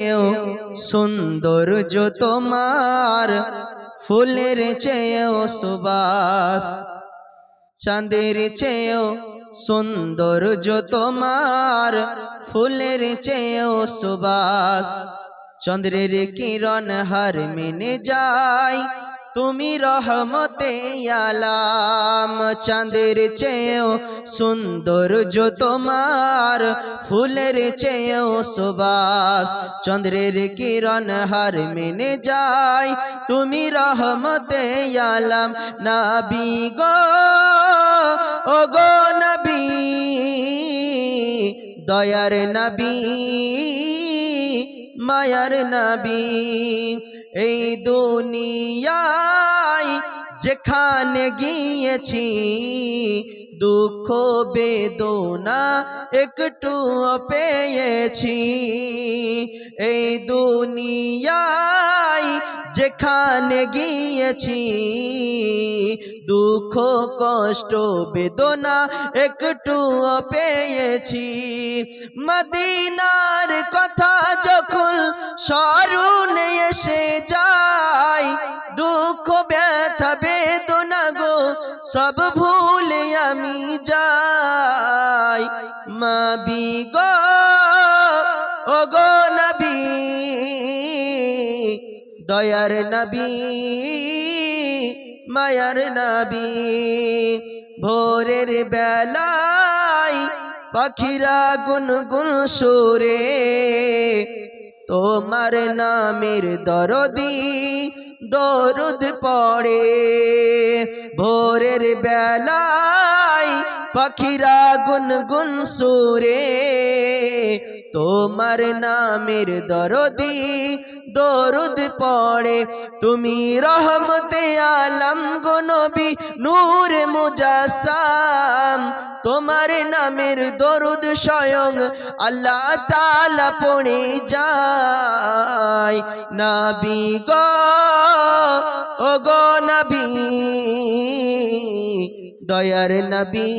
চেয়েও সৌন্দর্য তোমার, ফুলের চেয়েও সুবাস। চাঁদের চেয়েও সৌন্দর্য তোমার, ফুলের চেয়েও সুবাস। চন্দ্রের কিরণ হার মেনে যায় তুমি রহমতে আলাম, চাঁদের চেয়েও সৌন্দর্য তোমার, ফুলের চেয়েও সুবাস, চন্দ্রের কিরণ হার মেনে যায় তুমি রহমতে আলাম, নাবি গো ও গো নবী, দয়ার নবী, মায়ার নবী। এই দুনিয়ায় যেখানে গিয়েছি, দুঃখ, বেদনা একটু পেয়েছি। এই দুনিয়ায় যেখানে গিয়েছি, দুঃখ, কষ্ট, বেদনা একটু পেয়েছি। মদিনার কথা যখন স্মরণে ব্যথা বেদনা গো সব ভুলে আমি যাই মাবি গো ও গো নবী দয়ার নবী মায়ার নবী ভোরের বেলায় পাখিরা গুনগুন সুরে তোমার নামের দরদি দরুদ পড়ে। ভোরের বেলায় পাখিরা গুনগুন সুরে। তোমার নামের দরদি দরুদ পড়ে। তুমি রহমতে আলম গো নবী, নূর মুজাসাম। তোমার নামের দরুদ স্বয়ং আল্লাহ তালা পড়ে যায়। নাবি গো গো নবী দয়ার নবী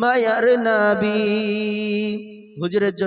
মায়ার নবী। হুজুরের জন্য